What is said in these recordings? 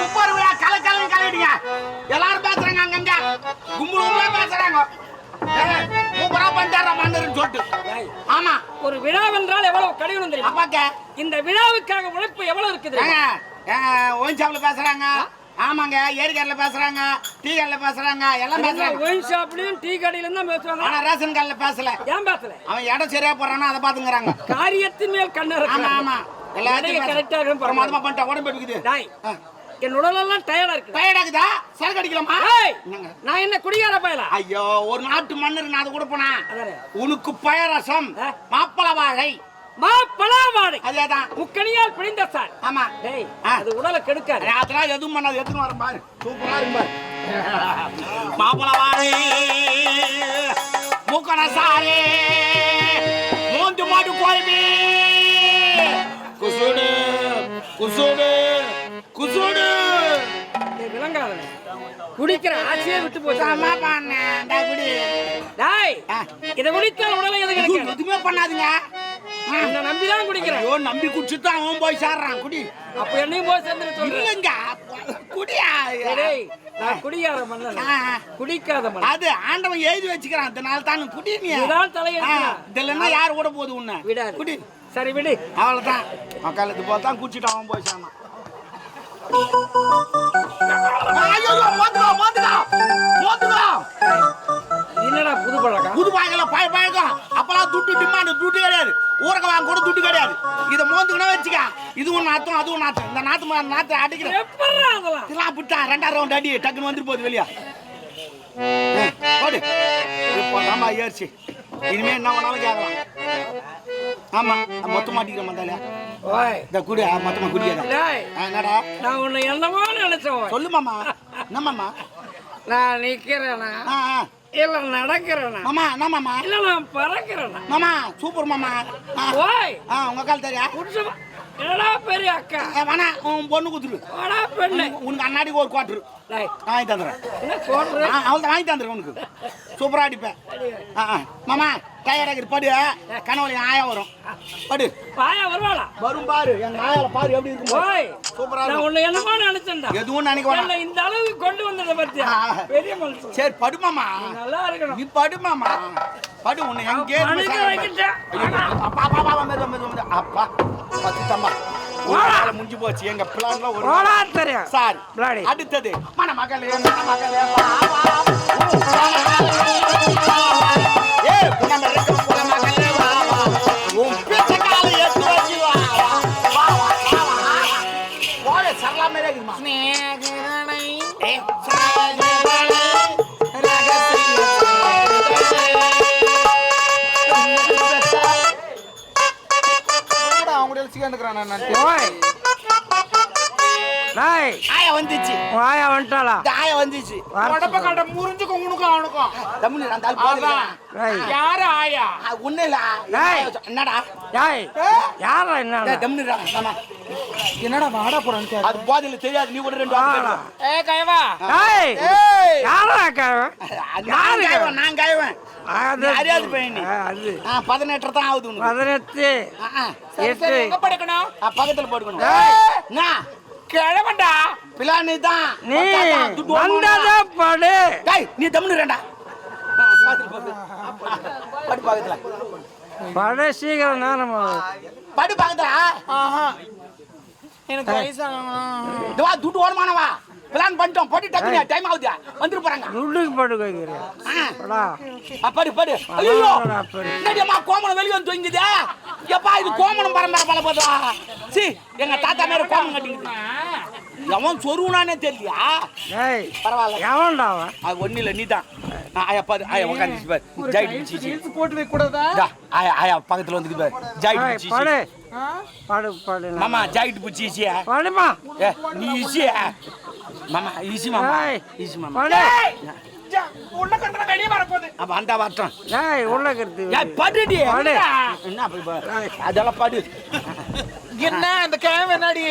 முப்பது விழா கலை கலை கலைடுங்க எல்லாரும் பேசுறாங்க அங்கங்க கும்பல் கும்பலா பேசுறாங்க மன்னர்னு சொல்லிட்டு ஆமா ஒரு விழாவென்றால் எவ்வளவு கடினம் தெரியுமா? அப்பாக்க. இந்த விழாவுக்காக உழைப்பு எவ்வளவு இருக்குது? ஏங்க ஏங்க பேசுறாங்க. ஆமாங்க ஏரிக்காரில பேசுறாங்க டீ கடையில பேசுறாங்க எல்லாம் பேசுறாங்க. ஒயின் ஷாப்லயும் டீ கடையிலும் தான் பேசுவாங்க. ஆனா ரேஷன் கடையில பேசல. ஏன் பேசல? அவன் இடம் சரியா போறானா அதை பாத்துங்கிறாங்க காரியத்தின் மேல் கண்ணு ஆமா ஆமா. எல்லாத்தையும் கரெக்டா இருக்கும் பிரமாதமா பண்ணிட்டா உடம்பு எடுக்குது டாய் என் உடலெல்லாம் டயர்டா இருக்கு. டயர்டாக்குதா சரக்கு அடிக்கலாமா? நான் என்ன குடியார பயலா? ஐயோ ஒரு நாட்டு மன்னர் நான் அதை கொடுப்பனா. உனக்கு பயரசம். மாப்பள வாழை மா பலாவாடை அதேதான். முக்கணியால் பிடிந்த சார். ஆமா. டேய். அது உடலை கெடுக்காது. அதெல்லாம் எதுவும் பண்ணாது. எதுவும் வரும் பாரு. சூப்பரா இருக்கும் பாரு. மாப்பள வாழை மூக்கன சாரே மூந்து மாடு குசுடு குசுடு. குசுடு. குடிக்கிற ஆசையே விட்டு போச்சு. சமா பண்ண. குடி. டாய். இதை குடித்தால் உடலை எது கிடைக்காது? எதுவுமே பண்ணாதுங்க. ஆ. உன்னை நம்பிதான் குடிக்கிறேன். ஐயோ நம்பி குடிச்சுட்டு அவன் போய் சேர்றான். குடி. அப்ப என்னையும் போய் சேர்ந்து சொல்றேன் இல்லைங்க குடியா? டேய் நான் குடியார மன்னன். குடிக்காத மன்னன். அது ஆண்டவன் எழுதி வச்சுக்கிறான். இதனால தான் குடி நீ. இதுதான் தலையெழுத்து. ஆ, இதுல என்ன யார் கூட போகுது உன்னை? விடாது. குடி. சரி விடு. அவ்வளவுதான். உக்காலத்து போதான் குடிச்சிட்டு அவன் போய் சேர்ந்தான். ஐயோ மோந்துடா மோந்துடா என்னடா புது பழக்கம்? புது பாய்கள பாய் பாய்க்கும் அப்பெல்லாம் துட்டு டிமாண்ட் துட்டு கிடையாது. ஊரக வாங்க கூட துட்டு கிடையாது. இதை மோந்துக்கணும் வச்சுக்க இது ஒன்று நாத்தும் அது ஒன்று நாத்தும் இந்த நாத்து மா- நாத்து அடிக்கிறேன் இதெல்லாம் விட்டா ரெண்டாம் ரவுண்ட் அடி டக்குன்னு வந்துட்டு போகுது வெளியா. போடு இப்போ ஏறிச்சு. இனிமே என்ன வேணாலும் கேட்கலாம். ஆமா மொத்தம் மாட்டிக்கிற மந்தால ஓய். இந்த குடி மொத்தமா ஆ, என்னடா? நான் உன்னை என்னமோ நினைச்சேன். சொல்லு மாமா. என்ன மாமா? நான் நிக்கிறேனா? ஆ ஆ. இல்ல நடக்கிறேனா? மாமா என்ன மாமா? இல்ல நான் பறக்கிறேனா? மாமா சூப்பர் மாமா. ஓய். ஆ உங்க கால் தெரியா? புடிச்சமா என்னடா பெரிய அக்கா? வேணா உன் பொண்ணு குத்துரு வாடா பெண்ணு. உனக்கு அண்ணாடிக்கு ஒரு குவாட்ரு. வாங்கி தந்துடுறேன் அவள் வாங்கி தந்துடுறேன் உனக்கு. சூப்பரா அடிப்பேன். ஆ. மாமா டயர்டாக படு. கனவுல என் ஆயா வரும். படு. பாயா வருவாளா? வரும் பாரு. எங்க ஆயால பாரு எப்படி இருக்கும் சூப்பரா நான் உன்னை என்னமோ நினைச்சேன்டா. எதுவும் நினைக்க வேணாம். இந்த அளவுக்கு கொண்டு வந்ததை பத்தியா? ஆ. பெரிய மனுஷன். சரி படு மாமா. நல்லா இருக்கணும். நீ படு மாமா. படு உன்னை எங்கே வைக்கிட்டேன். அப்பா அப்பா அப்பா மெது மெது மெது அப்பா பத்து தம்பா முடிஞ்சு போச்சு. எங்க பிளான்ல ஒரு சார். அடுத்தது. மன மகளே கூட நான் டேய் ஆயா வந்துச்சு. வாயா வந்துட்டாளா? ஆயா வந்துச்சு. உடம்ப கண்ட முறிஞ்சுக்கும் உனக்கும் அவனுக்கும். தமிழ் போதும் டேய் யாரு ஆயா? ஒண்ணு இல்ல. என்னடா? யாரா என்ன மாமா. என்னடா வாடா போறான்னு அது போதில தெரியாது நீ கூட ரெண்டு. ஏ கைவா டேய் ஏய் யாரா கேவன் நான் காய்வேன், நான் காய்வேன். அது நீ அறியாது பையன் அது பதினெட்டு தான் ஆகுது. பதினெட்டு. எட்டு எங்க படுக்கணும் பக்கத்துல. என்ன? கிழவன்டா பிளானு தான். நீ வந்தத. படு டேய், நீ தம்முனு ரெண்டா. போடு. படு பக்கத்துல. படு சீக்கிரம் நேரம். படு பக்கத்துல. ஆஹா எனக்கு வயசான இதோ வா, துட்டு ஓடுமானவா பிளான் பண்ணிட்டோம். படி டக்குனு டைம் ஆகுது. வந்துட்டு போறாங்க. துட்டுக்கு படு. வைக்கிறேன் ஆ. படா படு. ஐயோ. என்னடியம்மா கோமணம் வெளியே வந்து தொங்குது? எப்பா இது கோமணம் பரம்பரை பல போதா? சி எங்க தாத்தா மேல கோமணம் கட்டிக்குது எவன் சொருவுனானே தெரியலையா? டேய் பரவாயில்ல. எவன்டா அவன்? அது ஒண்ணு இல்ல நீதான் ஆயா பாரு. ஆயா உட்காந்து பாரு. ஜாயிட் போட்டு வைக்க கூடாதா? ஆயா ஆயா பக்கத்துல வந்து பாரு. ஜாயிட் படு ஆ? படு படு மாமா ஜாயிட் பிடிச்சி படுமா. ஏ நீ ஈஸி மாமா ஈஸி மாமா. ஈஸி மாமா. உள்ள கண்டன வெளியே வரப்போகுது. அப்ப அந்த வரட்டும். டேய் உள்ள கருத்து. ஏய் படுடி. படு. என்ன? அதெல்லாம் படு. என்ன? இந்த கிழவன் என்னடி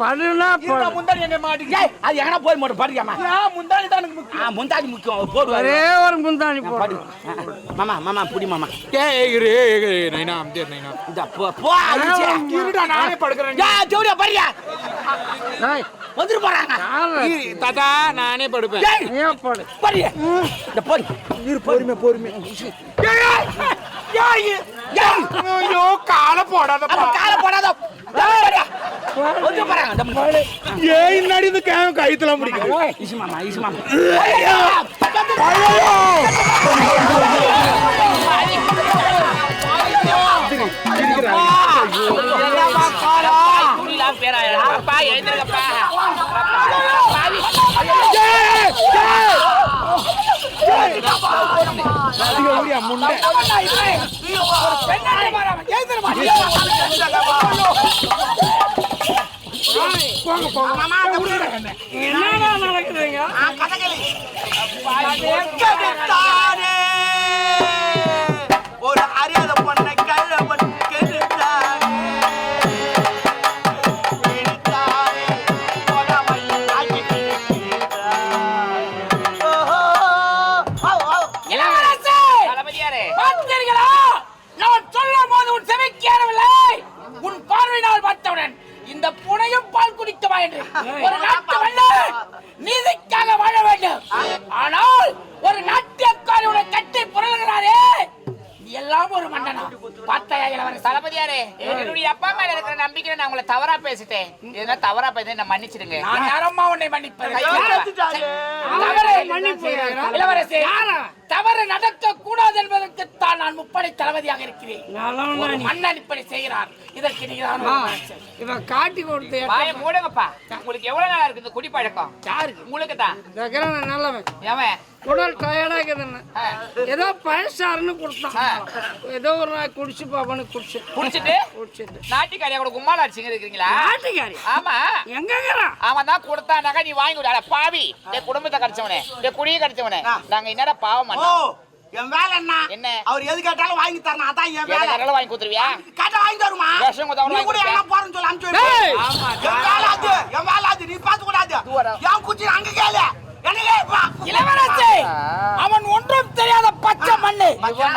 படுனா இந்த படு முந்தாணி என்ன மாட்டிக்கிச்சு. ஏய் அது எங்கனா போய் மட்டும் படிக்காமா ஏன் முந்தாணி தான் எனக்கு முக்கியம். ஆ முந்தாதி முக்கியம். போடுவாரு ஒரே ஒரு முந்தாணி படி. போடு மாமா மாமா புடி மாமா. ஏய் இரு இரு நைனா அம்தே நைனா இந்த போ போ அடிச்சே. இருடா நானே படுக்கிறேன். ஏய். ஜோடியா படியா டேய், வந்துட்டு போறாங்க தாத்தா நானே படுப்பேன். ஏய் நீயே படு? படி இந்த போடி. இரு பொறுமை பொறுமை. ஏய் ஐயோ காலை போடாத. ஏய், ஏய் இன்னாடி இந்த கை கைத்துல போங்க போங்க. என்னடா நடக்குதுங்க? புனையும் பால் குடிக்கவா என்று. ஒரு நாட்டு மன்னர் நீதிக்காக வாழ வேண்டும். ஆனால் ஒரு நாட்டியக்காரி உன்னை கட்டி புரளுகிறாரே. எல்லாம் ஒரு மன்னனா. பார்த்தாயா இளவரசே தளபதியாரே என்னுடைய அப்பா மேல இருக்கிற நம்பிக்கை நான் உங்களை தவறா பேசிட்டேன். எதுனா தவறா பேசி என்ன மன்னிச்சிடுங்க. நான் யாரம்மா உன்னை மன்னிப்பது அவரே மன்னிப்பு இளவரசே. தவறு நடக்க கூடாது என்பதற்கு தான் நான் முப்படை தளபதியாக இருக்கிறேன். மன்னன் இப்படி செய்கிறார். இதற்கு மனுஷன். இவன் காட்டி கொடுத்து மூடுங்கப்பா. உங்களுக்கு எவ்வளவு நாளா இருக்கு இந்த குடிப்பழக்கம்? யாருக்கு? உங்களுக்கு தான். நல்லவன். ஏவன் உடல் டயர்டா இருக்குதுன்னு. ஏதோ பழசாருன்னு கொடுத்தான். ஏதோ ஒரு நாள் குடிச்சு பாப்பான்னு குடிச்சு. குடிச்சிட்டு? குடிச்சிட்டு. நாட்டிக்காரியா கூட கும்மால அடிச்சுங்க இருக்கிறீங்களா? நாட்டுக்காரி. ஆமா. எங்க அவன் தான் கொடுத்தானாக்கா நீ வாங்கி விட. பாவி. என் குடும்பத்தை கடிச்சவனே. என் குடியை கடிச்சவனே. நாங்க என்னடா பாவம் என் வேலை என்ன? என்ன? அவர் எது கேட்டாலும் வாங்கி தரணும். அதான் என் வேலை. வாங்கி கொடுத்துருவியா? கேட்டா வாங்கி தருமா? விஷம் கொடுத்தா நீ வாங்கி கூட கொடுப்பியா? எல்லாம் போறேன்னு சொல்லி அனுப்பிச்சு. என் வேலை அது என் வேலை அது. நீ பார்த்து கூடாது. என் குச்சி அங்க கேளு. இளவரசே! அவன் ஒன்றும் தெரியாத பச்சை மண்ணு.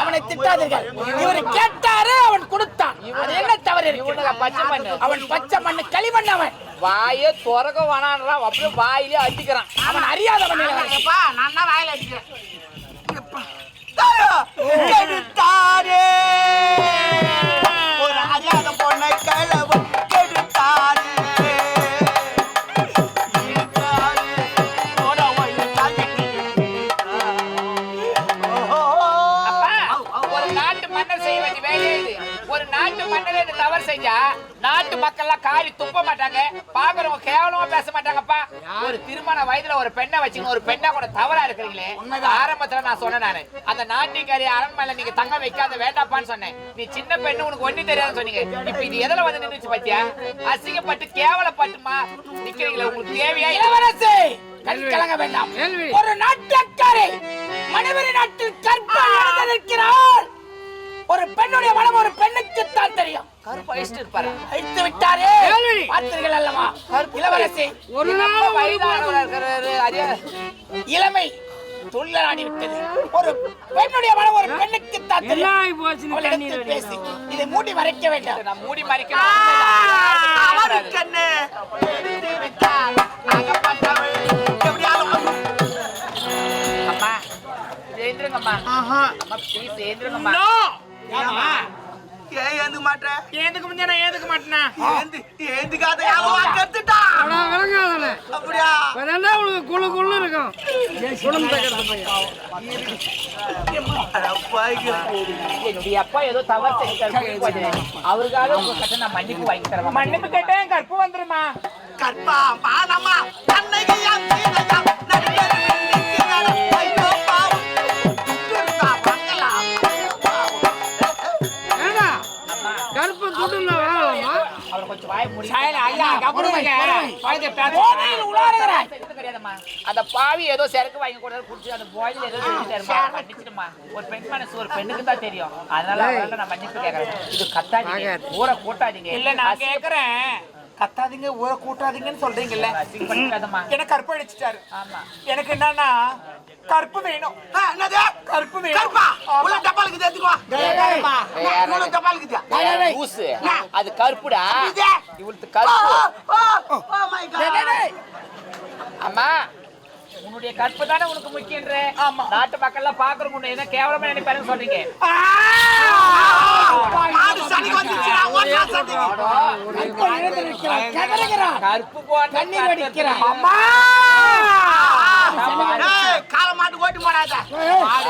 அவனை திட்டாதீர்கள். இவர் கேட்டாரு அவன் கொடுத்தான். என்ன தவறு பச்சை மண்ணு. அவன் பச்சை மண்ணு களிமண் அவன். வாயே துறக்க வேணான்றான். அப்படியே வாயிலே அடிக்கிறான். அவன் அறியாதவன் நான் தான் வாயில அடிக்கிறேன். எப்பா. கெடுத்தாரே ஒரு பெண்ணை வச்சுங்க ஒரு பெண்ணா கூட தவறா இருக்கிறீங்களே? ஆரம்பத்துல நான் சொன்னேன் நானு. அந்த நாட்டிக்காரி அரண்மனையில நீங்க தங்க வைக்காத வேண்டாப்பான்னு சொன்னேன். நீ சின்ன பெண்ணு உனக்கு ஒண்ணு தெரியாதுன்னு சொன்னீங்க. இப்ப இது எதுல வந்து நின்றுச்சு பாத்தியா? அசிங்கப்பட்டு கேவலப்பட்டுமா நிக்கிறீங்களே உங்களுக்கு தேவையா? இளவரசே! கலங்க வேண்டாம். ஒரு நாட்டியக்காரை மனைவரி நாட்டில் கற்பனை இருக்கிறார் ஒரு பெண்ணுடைய மனம் ஒரு பெண்ணுக்கு தான் தெரியும். கருப்பு அழிச்சிட்டு இருப்பாரு. அழித்து விட்டாரே. பார்த்தீர்கள் அல்லவா? இளவரசி. ஒரு நாள் வயதானவரா இளமை துள்ளலாடி விட்டது ஒரு பெண்ணுடைய மனம் ஒரு பெண்ணுக்கு தான் தெரியும் பேசி இதை மூடி மறைக்க வேண்டாம். நான் மூடி எப்படியாவது அம்மா. சேர்ந்துருங்கம்மா அம்மா ப்ளீஸ் ஏன் ஏந்துக்க மாட்டேன் ஏந்துக்க முடிஞ்சா நான் ஏந்துக்க மாட்டேனா? ஏந்து ஏந்துக்காத யாரும் கத்துட்டான் அடா. அப்படியா? இப்பதான்டா உனக்கு குளு குளு இருக்கும். அட பாய்கள். என்னுடைய அப்பா ஏதோ தவறு செஞ்சாரு அவருக்காக உங்க கிட்ட நான் மன்னிப்பு வாங்கி தரேன் மன்னிப்பு கேட்டேன் கற்பு வந்துருமா? கற்பா மானமா கண்ணையாம் அந்த பாவி ஏதோ சரக்கு வாங்கி குடிச்சு அந்த பாயில் ஏதோ மன்னிச்சிடுமா ஒரு பெண் மனசு ஒரு பெண்ணுக்கு தான் தெரியும். அதனால நான் மன்னிப்பு கேட்கறேன். இது கத்தாதீங்க. ஊரை கூட்டாதீங்க. இல்ல நான் கேக்குறேன் கத்தாதீங்க ஊரை கூட்டாதீங்கன்னு சொல்றீங்கல்ல. எனக்கு ஆமா. எனக்கு என்னன்னா கருப்பு வேணும். கருப்பு வேணும். கருப்பா. அது கருப்புடா. இது? இவளுக்கு கருப்பு. ஓ மை காட் அம்மா உன்னுடைய கற்பு தானே உனக்கு முக்கியன்ற நாட்டு மக்கள் எல்லாம் பாக்குறவங்க உன்னை என்ன கேவலமா நினைப்பாருன்னு சொல்றீங்க. மாடு சனிக்கு வந்துச்சுடா ஓட்டா சனிக்கு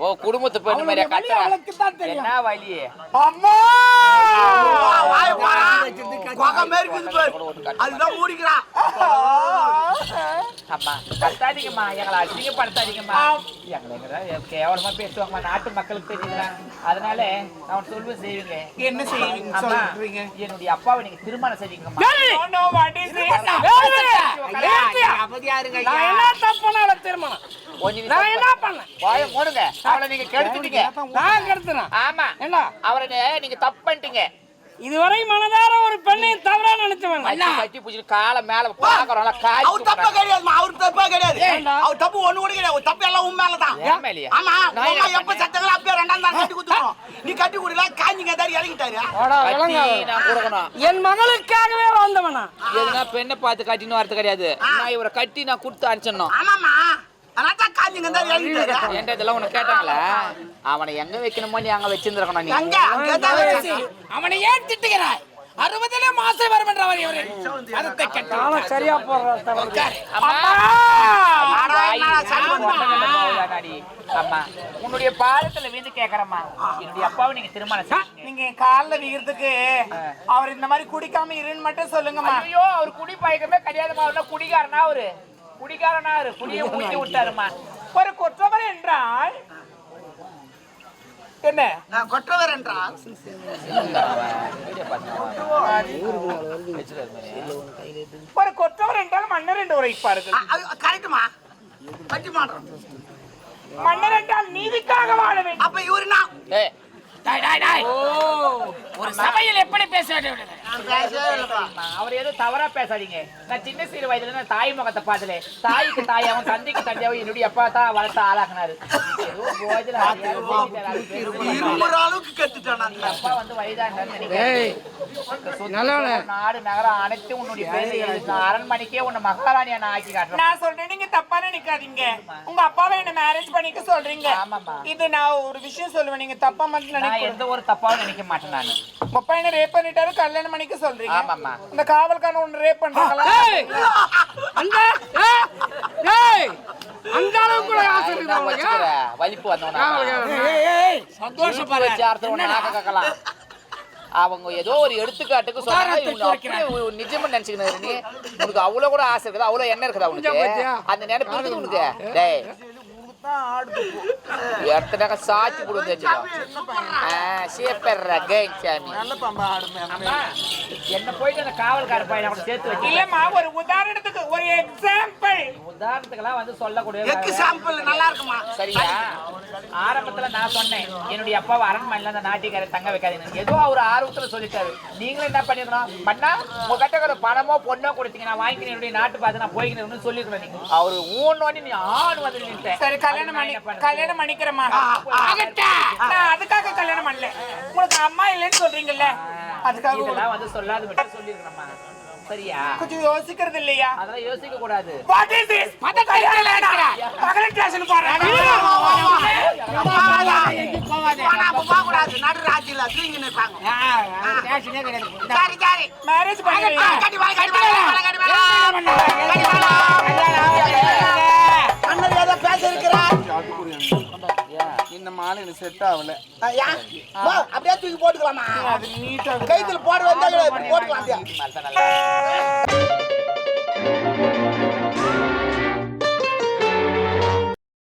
ஓ குடும்பத்து பெண்ணு மாதிரியா கட்டுற? என்ன வழி அம்மா! அதுதான் மூடிக்கிறான் அம்மா கத்தாதீங்கம்மா எங்களை அசிங்கப்படுத்தாதீங்கம்மா. எங்களை கேவலமா பேசுவாங்கம்மா. நாட்டு மக்களுக்கு தெரியுதுண்ணா அதனால நான் சொல்லுவேன் செய்வீங்க என்ன செய்வீங்க? சொல்றீங்க. என்னுடைய அப்பாவை நீங்க திருமணம் பண்ணாலும் திருமணம். நான் என்ன பண்ணேன்? வாய மூடுங்க. அவளை நீங்க கெடுத்துட்டீங்க. நான் கருத்துறேன் ஆமா. என்ன? அவரை நீங்க தப்பு பண்ணிட்டீங்க. இதுவரை மனதார ஒரு பெண்ணை தவறா நினைச்சவன். கட்டி பிடிச்சி காலை மேல பாக்குறோம்ல காய் அவர் தப்பா கிடையாதுமா அவர் தப்பா கிடையாது? அவர் தப்பு ஒண்ணு கூட கிடையாது. அவர் தப்பு எல்லாம் உன் ஏன் மேலயா? ஆமா எப்ப? சத்தங்களா அப்பயே ரெண்டாம் தான் கட்டி குடுத்துறோம் நீ கட்டி குடுல காஞ்சிங்க ஏதாவது இறங்கிட்டாரு. நான் கொடுக்கணும். என் மகளுக்காகவே வாழ்ந்தவனா? எதுனா பெண்ணை பார்த்து கட்டின்னு வரது கிடையாது. நான் இவரை கட்டி நான் கொடுத்து அனுப்பிச்சிடணும். ஆமாமா அதான் காஞ்சிங்க என்கிட்ட இதெல்லாம் உனக்கு கேட்டாங்களா? அவனை எங்க வைக்கணுமோ நீ அங்க வச்சிருந்திருக்கணும் நீ. அங்க அங்க ஏதாவது அவனை ஏன் திட்டுகிறாய்? அறுபதிலே மாசம் வரும் என்றவர் இவரு அதத்தை கட்டு. நானும் சரியா போடுறேன் அம்மா. ஆடா, வாய் என்னடா சரி நான் பண்ணா? போட்டதில்ல போகுதாடாடி. அம்மா உன்னுடைய பாதத்துல வீந்து கேக்குறம்மா. என்னுடைய அப்பாவை நீங்க திருமணம் செய்யுங்க. நீங்க என் கால்ல விகிறதுக்கு அவர் இந்த மாதிரி குடிக்காம இருன்னு மட்டும் சொல்லுங்கம்மா. ஐயோ அவர் குடி பழக்கமே கிடையாதுமா அவர் குடிகாரனா அவரு? குடிகாரனா அவரு குடியை ஊட்டி விட்டாருமா. ஒரு குற்றவர் என்றால் என்ன? நான் கொற்றவர் என்றால்? ஒரு கொற்றவர் என்றால் மன்னர் என்று உரைப்பார்கள். கரெக்டுமா கட்டி மாட்டோம் மன்னர் என்றால் நீதிக்காக வாழ வேண்டும். அப்ப இவரு நான். ஒரு சபையில் எப்படி பேச வேண்டும்? அவர் ஏதோ தவறா பேசாதீங்க. நான் சின்ன சிறு வயதுல நான் தாய் முகத்தை பார்த்தல தாய்க்கு தாயாவும் தந்தைக்கு தந்தையாவும் என்னுடைய அப்பா தான் வளர்த்து ஆளாக்குனாரு அப்பா வந்து நல்லவனே. நாடு நகரம் அனைத்து உன்னுடைய அரண்மனைக்கே உன்னை மகாராணியா நான் ஆக்கி காட்டுறேன். நான் சொல்றேன் நீங்க தப்பா நினைக்காதீங்க. உங்க அப்பாவை என்ன மேரேஜ் பண்ணிக்க சொல்றீங்க. இது நான் ஒரு விஷயம் சொல்லுவேன் நீங்க தப்பா மட்டும் நான் நினைக்க எந்த ஒரு தப்பாவும் நினைக்க மாட்டேன் நானு. என்ன ரேப் பண்ணிட்டாரு? கல்யாணம் பண்ணிக்க சொல்றீங்க. ஆமாம்மா. இந்த காவல்காரன் ஒண்ணு ரேப் பண்றாங்களா? ஏய், அந்த ஏய், ஏய், அந்த அளவுக்கு கூட ஆசை இருக்குதா உங்களுக்கு. வலிப்பு வந்தவனா? அர்த்தம் ஒண்ணு நாக்க கேட்கலாம். அவங்க ஏதோ ஒரு எடுத்துக்காட்டுக்கு சொன்னாங்க. இவங்க அப்படியே ஒரு நிஜமா நினைச்சுக்கணும் நீ உனக்கு அவ்வளவு கூட ஆசை இருக்குதா. அவ்வளவு எண்ணம் இருக்குதா உனக்கு? அந்த நினைப்பு இருக்குது உனக்கு? டேய் எத்தனை கேங் சாமி அம்மா, என்ன போயிட்டு அந்த காவல்கார பையனை கூட சேர்த்து வச்சு இல்லம்மா ஒரு உதாரணத்துக்கு ஒரு எக்ஸாம்பிள் உதாரணத்துக்கெல்லாம் வந்து சொல்லக்கூடிய எக்கு சாம்பிள் நல்லா இருக்குமா? சரியா? ஆரம்பத்துல நான் சொன்னேன் என்னுடைய அப்பாவை அரண்மனையில அந்த நாட்டிக்கார தங்க வைக்காதீங்க ஏதோ அவர் ஆர்வத்துல சொல்லிட்டாரு. நீங்களும் என்ன பண்ணிருக்கணும் பண்ணா உங்க கிட்ட ஒரு பணமோ பொண்ணோ கொடுத்தீங்க நான் வாங்கிக்கிறேன் என்னுடைய நாட்டு பார்த்து நான் போய்க்கிறேன்னு சொல்லிருக்கணும் நீங்க. அவரு ஊன்னு நீ ஆண் வந்து நின்னுட்டேன் சரி கல்யாணம் பண்ணி? கல்யாணம் பண்ணிக்கிறேம்மா. நான் அதுக்காக கல்யாணம் பண்ணல. உங்களுக்கு அம்மா இல்லைன்னு சொல்றீங்கல்ல. அதுக்காக வந்து சொல்லாத மட்டும் சொல்லிருக்கணும்மா சரியா? கொஞ்சம் யோசிக்கிறது இல்லையா? அதெல்லாம் யோசிக்க கூடாது வாட் இஸ் திஸ் பத கல்யாணம் வேண்டாம் பகல் ஸ்டேஷன் போறேன் போக கூடாது நடு ராஜ்யில தூங்கி நிற்பாங்க சரி சரி. மேரேஜ் பண்ணுவீங்க கட்டி வாங்க கட்டி வாங்க கட்டி வாங்க அண்ணன் ஏதோ பேச இருக்கிறார் மாலை எனக்கு செட் ஆகல. அப்படியே தூக்கி போட்டுக்கலாமா? கைத்துல போட வந்தா போட்டுக்கலாம்